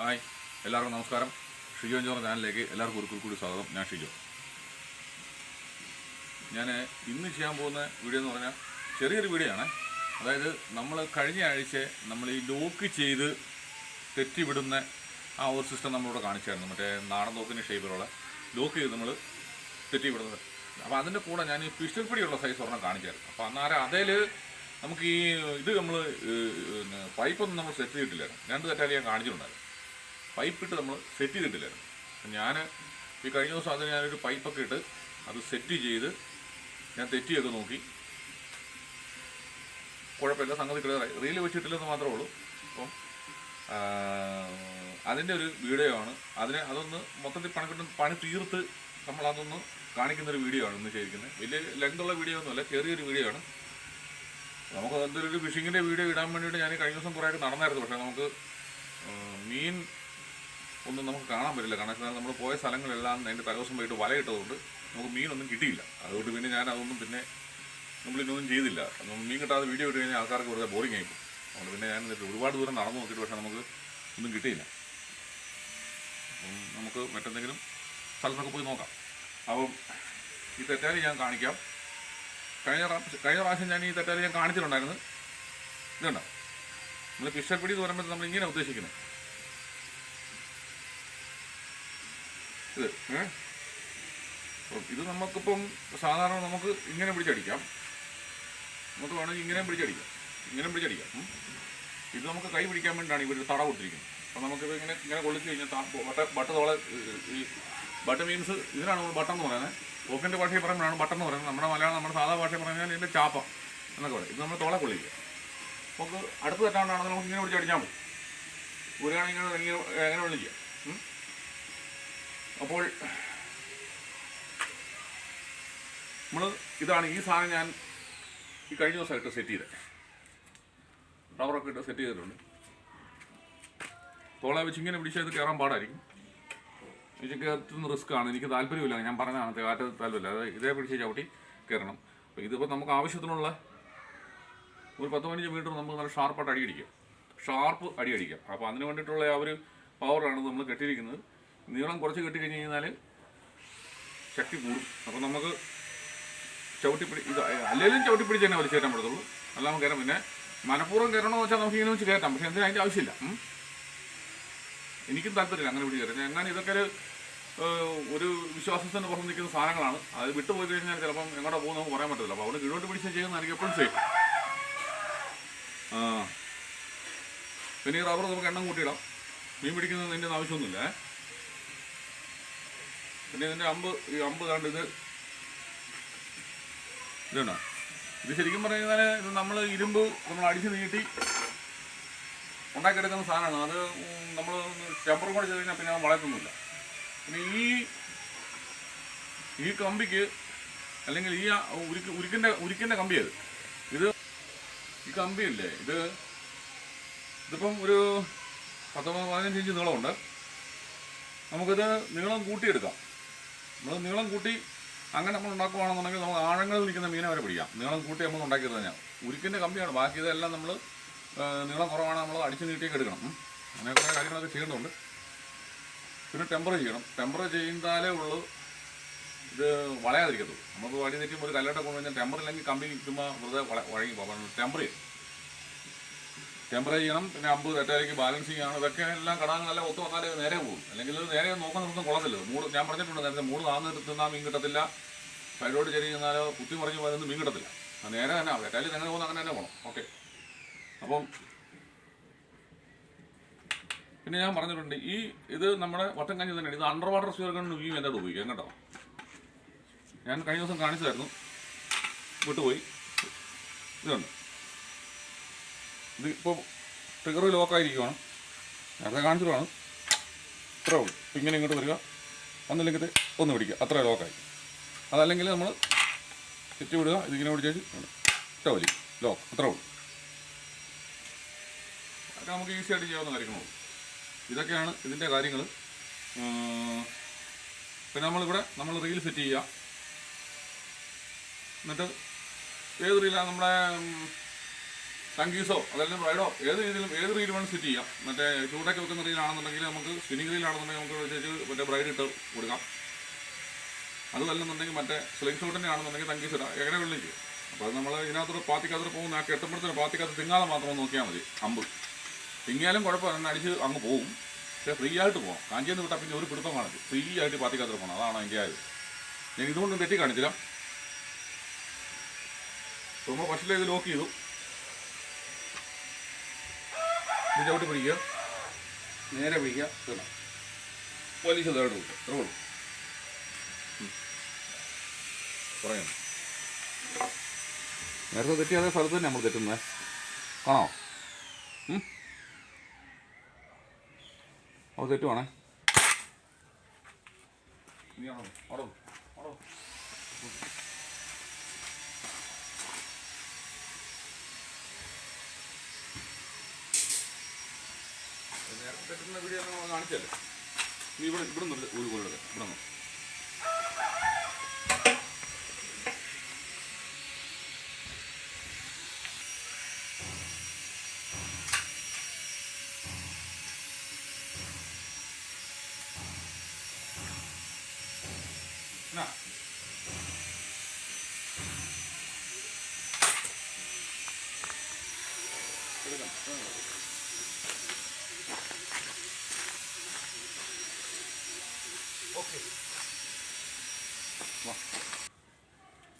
Hi എല്ലാവർക്കും നമസ്കാരം. ഷിജോ എഞ്ചോർ ചാനലിലേക്ക് എല്ലാവർക്കും ഒരിക്കൽ കൂടി സ്വാഗതം. ഞാൻ ഷിജോ. ഞാൻ ഇന്ന് ചെയ്യാൻ പോകുന്ന വീഡിയോ എന്ന് പറഞ്ഞാൽ ചെറിയൊരു വീഡിയോ ആണ്. അതായത് നമ്മൾ കഴിഞ്ഞ ആഴ്ച നമ്മൾ ഈ ലോക്ക് ചെയ്ത് തെറ്റിവിടുന്ന ആ ഒരു സിസ്റ്റം നമ്മളിവിടെ കാണിച്ചായിരുന്നു. മറ്റേ നാടൻ തോക്കിന്റെ ഷേപ്പിലുള്ള ലോക്ക് ചെയ്ത് നമ്മൾ തെറ്റിവിടുന്നത്. അപ്പോൾ അതിന്റെ കൂടെ ഞാൻ ഈ പിസ്റ്റൽ പിടിയുള്ള സൈസ് ഒരെണ്ണം കാണിച്ചായിരുന്നു. അപ്പോൾ അന്നേരം അതേൽ നമുക്ക് ഈ ഇത് നമ്മൾ പൈപ്പൊന്നും നമ്മൾ സെറ്റ് ചെയ്തിട്ടില്ലായിരുന്നു. രണ്ട് തെറ്റാലി ഞാൻ കാണിച്ചിട്ടുണ്ടായിരുന്നു. പൈപ്പിട്ട് നമ്മൾ സെറ്റ് ചെയ്തിട്ടില്ലായിരുന്നു ഞാൻ ഈ കഴിഞ്ഞ ദിവസം അതിന് ഞാനൊരു പൈപ്പൊക്കെ ഇട്ട് അത് സെറ്റ് ചെയ്ത് ഞാൻ തെറ്റിയൊക്കെ നോക്കി. കുഴപ്പമില്ല സംഗതി ക്ലിയറായി റീൽ വെച്ചിട്ടില്ലെന്ന് മാത്രമേ ഉള്ളൂ. അപ്പം അതിന്റെ ഒരു വീഡിയോ ആണ്. അതിനെ അതൊന്ന് മൊത്തത്തിൽ പണി കിട്ടുന്ന പണി തീർത്ത് നമ്മൾ അതൊന്ന് കാണിക്കുന്ന ഒരു വീഡിയോ ആണ് ഇന്ന് ചെയ്തിരിക്കുന്നത്. വലിയ ലെങ്തുള്ള വീഡിയോ ഒന്നുമല്ല ചെറിയൊരു വീഡിയോ ആണ്. നമുക്ക് എന്തൊരു ഫിഷിങ്ങിന്റെ വീഡിയോ ഇടാൻ വേണ്ടിയിട്ട് ഞാൻ കഴിഞ്ഞ ദിവസം കുറേയൊക്കെ നടന്നായിരുന്നു. പക്ഷേ നമുക്ക് മീൻ ഒന്നും നമുക്ക് കാണാൻ പറ്റില്ല. കാരണം വെച്ചാൽ നമ്മൾ പോയ സ്ഥലങ്ങളെല്ലാം അതിന്റെ തലേദിവസം പോയിട്ട് വലയിട്ടതുകൊണ്ട് നമുക്ക് മീനൊന്നും കിട്ടിയില്ല. അതുകൊണ്ട് പിന്നെ ഞാൻ അതൊന്നും പിന്നെ നമ്മളിനൊന്നും ചെയ്തില്ല. മീൻ കിട്ടാതെ വീഡിയോ ഇട്ട് കഴിഞ്ഞാൽ ആൾക്കാർക്ക് വെറുതെ ബോറിംഗ് ആയിപ്പോൾ അതുകൊണ്ട് പിന്നെ ഞാൻ എന്നിട്ട് ഒരുപാട് ദൂരം നടന്നു നോക്കിയിട്ട് പക്ഷേ നമുക്ക് ഒന്നും കിട്ടിയില്ല. നമുക്ക് മറ്റെന്തെങ്കിലും സ്ഥലത്തൊക്കെ പോയി നോക്കാം. അപ്പം ഈ തെറ്റാലി ഞാൻ കാണിക്കാം. കഴിഞ്ഞ കഴിഞ്ഞ പ്രാവശ്യം ഞാൻ ഈ തെറ്റാലി ഞാൻ കാണിച്ചിട്ടുണ്ടായിരുന്നു. ഇതുണ്ടോ? നമ്മൾ പിടി എന്ന് പറയുമ്പോൾ നമ്മൾ ഇങ്ങനെ ഉദ്ദേശിക്കുന്നത്. ഇത് ഇത് നമുക്കിപ്പം സാധാരണ നമുക്ക് ഇങ്ങനെ പിടിച്ചടിക്കാം. നമുക്ക് വേണമെങ്കിൽ ഇങ്ങനെ പിടിച്ചടിക്കാം. ഇങ്ങനെ പിടിച്ചടിക്കാം. ഇത് നമുക്ക് കൈ പിടിക്കാൻ വേണ്ടിയിട്ടാണ് ഇവർ തട കൊടുത്തിരിക്കുന്നത്. അപ്പം നമുക്കിത് ഇങ്ങനെ ഇങ്ങനെ കൊള്ളിച്ച് കഴിഞ്ഞാൽ ബട്ട ബട്ട തോളെ ഈ ബട്ട മീൻസ് ഇതിനാണ് നമ്മൾ ബട്ടൺ എന്ന് പറയുന്നത്. ഓക്കിന്റെ ഭാഷയിൽ പറയുമ്പോഴാണ് ബട്ടൺ എന്ന് പറയുന്നത്. നമ്മുടെ മലയാളം നമ്മുടെ സാധാ ഭാഷയിൽ പറഞ്ഞാൽ ഇതിന്റെ ചാപ്പ എന്നൊക്കെ പറയും. ഇത് നമ്മൾ തോളെ കൊള്ളിക്കുക. നമുക്ക് അടുത്ത് തെറ്റാണ്ടാണെങ്കിൽ നമുക്ക് ഇങ്ങനെ പിടിച്ചടിച്ചാൽ മതി. ഒരു ഇങ്ങനെ എങ്ങനെ വിളിക്കുക. അപ്പോൾ നമ്മൾ ഇതാണ് ഈ സാധനം ഞാൻ ഈ കഴിഞ്ഞ ദിവസമായിട്ട് സെറ്റ് ചെയ്തത് റബ്ബറൊക്കെ ഇട്ട് സെറ്റ് ചെയ്തിട്ടുണ്ട്. തോളെ വെച്ച് ഇങ്ങനെ പിടിച്ചാൽ ഇത് കയറാൻ പാടായിരിക്കും. എനിക്ക് കയറ്റുന്ന റിസ്ക് ആണ്. എനിക്ക് താല്പര്യമില്ല. ഞാൻ പറഞ്ഞതാണ് കാറ്റ് താല്പര്യമില്ല. അതായത് ഇതേ പിടിച്ച് ചവിട്ടി കയറണം അപ്പോൾ ഇതിപ്പോൾ നമുക്ക് ആവശ്യത്തിനുള്ള ഒരു പത്ത് പതിനഞ്ച് മീറ്റർ നമുക്ക് നല്ല ഷാർപ്പായിട്ട് അടിയടിക്കാം ഷാർപ്പ് അടിയടിക്കാം അപ്പോൾ അതിന് വേണ്ടിയിട്ടുള്ള ആ ഒരു പവറാണ് നമ്മൾ കെട്ടിയിരിക്കുന്നത്. നീളം കുറച്ച് കെട്ടി കഴിഞ്ഞ് കഴിഞ്ഞാൽ ശക്തി കൂടും. അപ്പോൾ നമുക്ക് ചവിട്ടിപ്പിടി ഇത് അല്ലെങ്കിലും ചവിട്ടിപ്പിടിച്ച് തന്നെ വലിച്ചു കയറ്റാൻ പറ്റത്തുള്ളൂ. അല്ല നമുക്ക് കയറാം പിന്നെ മനഃപൂർവം കയറണമെന്ന് വെച്ചാൽ നമുക്ക് ഇങ്ങനെ വെച്ച് കയറ്റാം. പക്ഷേ എന്തിനാ അതിന്റെ ആവശ്യമില്ല? എനിക്കും താല്പര്യമില്ല അങ്ങനെ പിടിച്ച് കയറാം ഞാൻ ഇതൊക്കെ ഒരു ഒരു വിശ്വാസത്തിന് പുറത്ത് നിൽക്കുന്ന സാധനങ്ങളാണ്. അത് വിട്ടുപോയി കഴിഞ്ഞാൽ ചിലപ്പം എങ്ങോട്ടാ പോകുന്നത് നമുക്ക് പറയാൻ പറ്റില്ല അപ്പോൾ അവിടെ കീഴോട്ട് പിടിച്ച് ചെയ്യുന്നതായിരിക്കും എപ്പോഴും സേഫ് പിന്നെ ഈ റബ്ബർ നമുക്ക് എണ്ണം കൂട്ടിയിടാം. മീൻ പിടിക്കുന്നതിന്റെ ആവശ്യമൊന്നുമില്ല. പിന്നെ ഇതിന്റെ അമ്പ് ഈ അമ്പ് കണ്ട് ഇത് ഇതുണ്ടോ? ഇത് ശരിക്കും പറഞ്ഞു കഴിഞ്ഞാൽ ഇത് നമ്മൾ ഇരുമ്പ് നമ്മൾ അടിച്ച് നീട്ടി ഉണ്ടാക്കിയെടുക്കുന്ന സാധനമാണ്. അത് നമ്മൾ ടെമ്പർ കൂടെ ചെയ്ത് കഴിഞ്ഞാൽ പിന്നെ അത് വളർത്തുന്നില്ല പിന്നെ ഈ ഈ കമ്പിക്ക് അല്ലെങ്കിൽ ഈ ഉരുക്ക് ഉരുക്കിന്റെ ഉരുക്കിന്റെ കമ്പിയത് ഇത് ഈ കമ്പിയില്ലേ ഇത് ഇതിപ്പം ഒരു പത്തൊമ്പത് പതിനഞ്ച് ഇഞ്ച് നീളമുണ്ട്. നമുക്കിത് നീളം കൂട്ടിയെടുക്കാം. നമ്മൾ നീളം കൂട്ടി അങ്ങനെ നമ്മൾ ഉണ്ടാക്കുകയാണെന്നുണ്ടെങ്കിൽ നമുക്ക് ആഴങ്ങളിൽ നിൽക്കുന്ന മീനെ വരെ പിടിക്കാം. നീളം കൂട്ടി നമ്മൾ ഉണ്ടാക്കിയത് തന്നെയാണ് ഉരുക്കിന്റെ കമ്പിയാണ്. ബാക്കി ഇതെല്ലാം നമ്മൾ നീളം കുറവാണ് നമ്മൾ അടിച്ച് നീട്ടിയൊക്കെ എടുക്കണം. അങ്ങനെ കുറേ കാര്യങ്ങളൊക്കെ ചെയ്യേണ്ടതുണ്ട് പിന്നെ ടെമ്പർ ചെയ്യണം. ടെമ്പർ ചെയ്താലേ ഉള്ളൂ ഇത് വളയാതിരിക്കത്തുള്ളൂ. നമുക്ക് വഴി തെറ്റുമ്പോൾ ഒരു കല്ലോട്ടെ കൊണ്ടുവന്നാൽ ടെമ്പർ ഇല്ലെങ്കിൽ കമ്പി ചുമ്മാ വെറുതെ വഴങ്ങി പോകാം. ടെമ്പർ ചെയ്യും ടെമ്പർ ചെയ്യണം പിന്നെ അമ്പ് തെറ്റായിരിക്കും ബാലൻസ് ചെയ്യണം ഇതൊക്കെ എല്ലാം കടാങ്ങളെല്ലാം ഒത്തു വന്നാലേ നേരെ പോകും. അല്ലെങ്കിൽ നേരെ നോക്കാൻ നിർത്തും കൊള്ളത്തില്ല മൂട് ഞാൻ പറഞ്ഞിട്ടുണ്ട് നേരത്തെ മൂട് താന്ന് നിർത്തുന്നാൽ മീൻ കിട്ടത്തില്ല. സൈഡോട് ചെറിയ ചെന്നാലോ കുത്തി മറിഞ്ഞ് പോയതൊന്നും മീൻ കിട്ടത്തില്ല. നേരെ തന്നെ തെറ്റാലി എങ്ങനെ പോകുന്ന അങ്ങനെ തന്നെ പോകണം ഓക്കെ അപ്പം പിന്നെ ഞാൻ പറഞ്ഞിട്ടുണ്ട് ഈ ഇത് നമ്മുടെ വട്ടം കഞ്ഞി തന്നെയാണ്. ഇത് അണ്ടർ വാട്ടർ കൊണ്ട് ഈ മെത്തേഡ് ഉപയോഗിക്കാം കേട്ടോ. ഞാൻ കഴിഞ്ഞ ദിവസം കാണിച്ചായിരുന്നു വിട്ടുപോയി. ഇതുണ്ട്. ഇത് ഇപ്പോൾ ട്രിഗർ ലോക്കായിരിക്കുവാണ് നേരത്തെ കാണിച്ചിട്ടാണ് ഇത്രേ ഉള്ളൂ. ഇങ്ങനെ ഇങ്ങോട്ട് വരിക. ഒന്നില്ലെങ്കിൽ ഒന്ന് പിടിക്കുക. അത്രേ ലോക്കായി അതല്ലെങ്കിൽ നമ്മൾ ചുറ്റി വിടുക ഇതിങ്ങനെ പിടിച്ചേച്ച് ഇത്ര വലി ലോക്ക് അത്രേ ഉള്ളൂ. അതൊക്കെ നമുക്ക് ഈസി ആയിട്ട് ചെയ്യാവുന്ന കാര്യങ്ങളുള്ളൂ ഇതൊക്കെയാണ് ഇതിന്റെ കാര്യങ്ങൾ പിന്നെ നമ്മളിവിടെ നമ്മൾ റീൽ സെറ്റ് ചെയ്യുക. എന്നിട്ട് ഏത് റീലാണ് നമ്മുടെ ടങ്കീസോ അതല്ലെങ്കിൽ ബ്രൈഡോ ഏത് രീതിയിലും ഏത് രീതിയിൽ വേണം സെറ്റ് ചെയ്യാം. മറ്റേ ചൂടൊക്കെ വെക്കുന്ന രീതിയിലാണെന്നുണ്ടെങ്കിൽ നമുക്ക് സ്പിന്നിങ് രീതിയിലാണെന്നുണ്ടെങ്കിൽ നമുക്ക് വെച്ചിട്ട് മറ്റേ ബ്രൈഡ് ഇട്ട് കൊടുക്കാം. അതുമല്ലെന്നുണ്ടെങ്കിൽ മറ്റേ സ്ലിംഗ് ഷോട്ടിന്റെ ആണെന്നുണ്ടെങ്കിൽ തങ്കീസ് ഇടാം എങ്ങനെ വെള്ളം ചെയ്യും. അപ്പോൾ അത് നമ്മൾ ഇതിനകത്തോട് പാത്തിക്കകത്തോട് പോകുന്ന ആ കെട്ടുമ്പോഴത്തേന് പാത്തിക്കകത്ത് തിങ്ങാതെ മാത്രം നോക്കിയാൽ മതി. അമ്പ്. തിങ്ങിയാലും കുഴപ്പമില്ല. അടിച്ച് അങ്ങ് പോകും പക്ഷേ ഫ്രീ ആയിട്ട് പോകാം കാഞ്ചിയെന്ന് വിട്ടാൽ പിന്നെ ഒരു പിടുത്തം കാണിച്ചു ഫ്രീ ആയിട്ട് പാത്തിക്കകത്ത് പോകണം അതാണ് അതിന്റെ ആയത്. ഞാൻ ഇതുകൊണ്ടും തെറ്റി കാണിച്ചില്ല നമ്മൾ ഫസ്റ്റിൽ ഇത് ലോക്ക് ചെയ്തു. ഇത് ചവിട്ടി പിടിക്കുക. നേരെ പിടിക്കുക. തീർന്നു പോലീസ് തേർഡ് കൂട്ടും ഇത്ര ഉള്ളൂ പറയുന്നു നേരത്തെ തെറ്റിയ അതേ സ്ഥലത്ത് തന്നെ നമ്മൾ തെറ്റുന്നത് കാണോ അപ്പോൾ തെറ്റുവാണേ. ഇനിയാണോ ആണോ ആടോ അവിടെ തെറ്റുന്ന വീഡിയോ നമ്മൾ കാണിച്ചല്ലേ? നീ ഇവിടെ ഇവിടെ നിന്ന് ഒരു കോഴിയുടെ ഇവിടെ നിന്ന് എന്നാ? ഓക്കെ.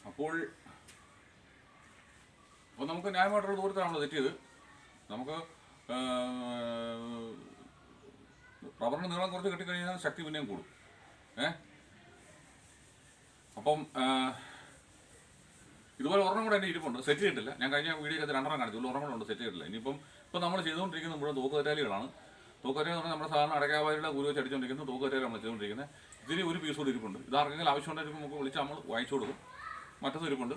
അപ്പോൾ അപ്പോൾ നമുക്ക് ന്യായമായിട്ടുള്ള ദൂരത്തിലാണല്ലോ തെറ്റിയത് നമുക്ക് റബ്ബറിന് നീളം കുറച്ച് കിട്ടിക്കഴിഞ്ഞാൽ ശക്തി പിന്നെയും കൂടും. ഏ? അപ്പം ഇതുപോലെ ഒരെണ്ണം കൂടെ എന്റെ ഇരിപ്പുണ്ട്. സെറ്റ് ചെയ്തിട്ടില്ല. ഞാൻ കഴിഞ്ഞ വീഡിയോ അത് രണ്ടെണ്ണം കാണിച്ചു. ഒരെണ്ണം കൂടെ ഉണ്ട്. സെറ്റ് ചെയ്തിട്ടില്ല. ഇനിയിപ്പം ഇപ്പം നമ്മൾ ചെയ്തുകൊണ്ടിരിക്കുന്ന മുഴുവൻ തൂക്കുകറ്റാലികളാണ് തൂക്കുകറ്റാലി എന്ന് പറഞ്ഞാൽ നമ്മുടെ സാധാരണ അടക്കാവാരിയുടെ ഗുരു വെച്ച് അടിച്ചുകൊണ്ടിരിക്കുന്നത് തൂക്കുകറ്റാലി നമ്മൾ ചെയ്തുകൊണ്ടിരിക്കുന്നത്. ഇതിന് ഒരു പീസ് കൂടി ഇരിപ്പുണ്ട്. ഇത് ആർക്കെങ്കിലും ആവശ്യമുണ്ടെങ്കിൽ നമുക്ക് വിളിച്ച് നമ്മൾ വായിച്ചു കൊടുക്കും. മറ്റൊരു ഇരിപ്പുണ്ട്.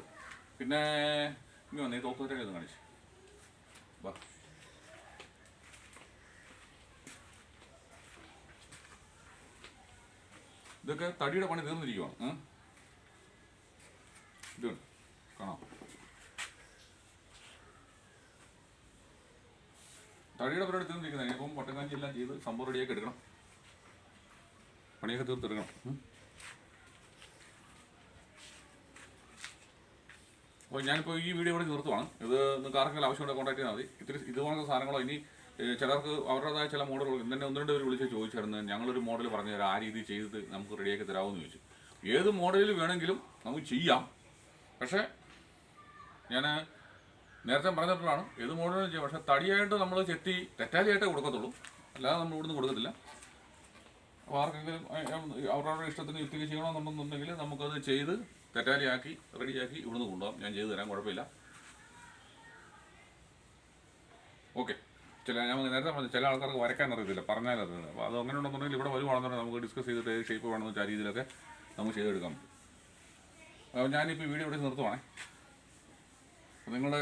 പിന്നെ ഇനി വന്നേ തൂക്കുകറ്റാലി ഒന്ന് കാണിച്ചു. വാ. ഇതൊക്കെ തടിയുടെ പണി തീർന്നിരിക്കുവാണ് ഏ? ഇത് കണ്ടോ? കാണാം തടിയുടെ പരിപാടി തീർന്നിരിക്കുന്നത്. ഇനിയിപ്പം പട്ടക്കാഞ്ചി എല്ലാം ചെയ്ത് സംഭവം റെഡിയാക്കി എടുക്കണം. പണിയൊക്കെ തീർത്തെടുക്കണം. അപ്പോൾ ഞാനിപ്പോൾ ഈ വീഡിയോ ഇവിടെ നിർത്തുവാണ്. ഇത് നിങ്ങൾക്ക് ആർക്കെങ്കിലും ആവശ്യമുണ്ടെങ്കിൽ കോൺടാക്ട് ചെയ്താൽ മതി. ഇത്തിരി ഇതുപോലത്തെ സാധനങ്ങളോ ഇനി ചിലർക്ക് അവരുടേതായ ചില മോഡലുകൾ ഇന്നെ ഒന്ന് രണ്ട് പേര് വിളിച്ച് ചോദിച്ചായിരുന്നു ഞങ്ങളൊരു മോഡൽ പറഞ്ഞു തരാം. ആ രീതി ചെയ്ത് നമുക്ക് റെഡിയാക്കി തരാമെന്ന് ചോദിച്ചു. ഏത് മോഡലിൽ വേണമെങ്കിലും നമുക്ക് ചെയ്യാം. പക്ഷേ ഞാൻ നേരത്തെ പറഞ്ഞിട്ടാണ് ഏത് മോഡലും ചെയ്യാം. പക്ഷേ തടിയായിട്ട് നമ്മൾ ചെത്തി തെറ്റാലിയായിട്ടേ കൊടുക്കത്തുള്ളൂ. അല്ലാതെ നമ്മൾ ഇവിടുന്ന് കൊടുക്കത്തില്ല. അപ്പോൾ ആർക്കെങ്കിലും അവരവരുടെ ഇഷ്ടത്തിന് യുക്തിക്ക് ചെയ്യണമെന്നുണ്ടെന്നുണ്ടെങ്കിൽ നമുക്കത് ചെയ്ത് തെറ്റാലിയാക്കി റെഡിയാക്കി ഇവിടുന്ന് കൊണ്ടുപോകാം. ഞാൻ ചെയ്തു തരാം കുഴപ്പമില്ല. ഓക്കെ. ചില ഞാൻ നേരത്തെ പറഞ്ഞു ചില ആൾക്കാർക്ക് വരയ്ക്കാൻ അറിയത്തില്ല പറഞ്ഞാൽ അപ്പോൾ അത് അങ്ങനെ ഉണ്ടെന്നുണ്ടെങ്കിൽ ഇവിടെ വരുവാണെന്നുണ്ടെങ്കിൽ നമുക്ക് ഡിസ്കസ് ചെയ്തിട്ട് ഏത് ഷേപ്പ് വേണമെന്ന് വെച്ചാൽ രീതിയിലൊക്കെ നമുക്ക് ചെയ്തെടുക്കാം. ഞാനിപ്പോൾ വീഡിയോ ഇവിടെ നിർത്തുവാണേ. നിങ്ങളുടെ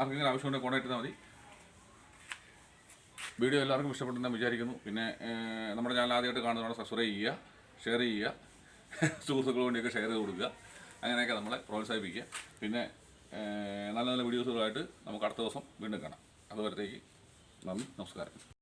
ആർക്കെങ്കിലും ആവശ്യമുണ്ടെങ്കിൽ കോൺടാക്ട് ചെയ്താൽ മതി. വീഡിയോ എല്ലാവർക്കും ഇഷ്ടപ്പെട്ടെന്ന് വിചാരിക്കുന്നു. പിന്നെ നമ്മുടെ ചാനൽ ആദ്യമായിട്ട് കാണുന്നതാണ് സബ്സ്ക്രൈബ് ചെയ്യുക ഷെയർ ചെയ്യുക സുഹൃത്തുക്കൾ വേണ്ടിയൊക്കെ ഷെയർ ചെയ്ത് കൊടുക്കുക. അങ്ങനെയൊക്കെ നമ്മളെ പ്രോത്സാഹിപ്പിക്കുക. പിന്നെ നല്ല നല്ല വീഡിയോസുകളായിട്ട് നമുക്ക് അടുത്ത ദിവസം വീണ്ടും കാണാം. അതുവരത്തേക്ക് നന്ദി നമസ്കാരം.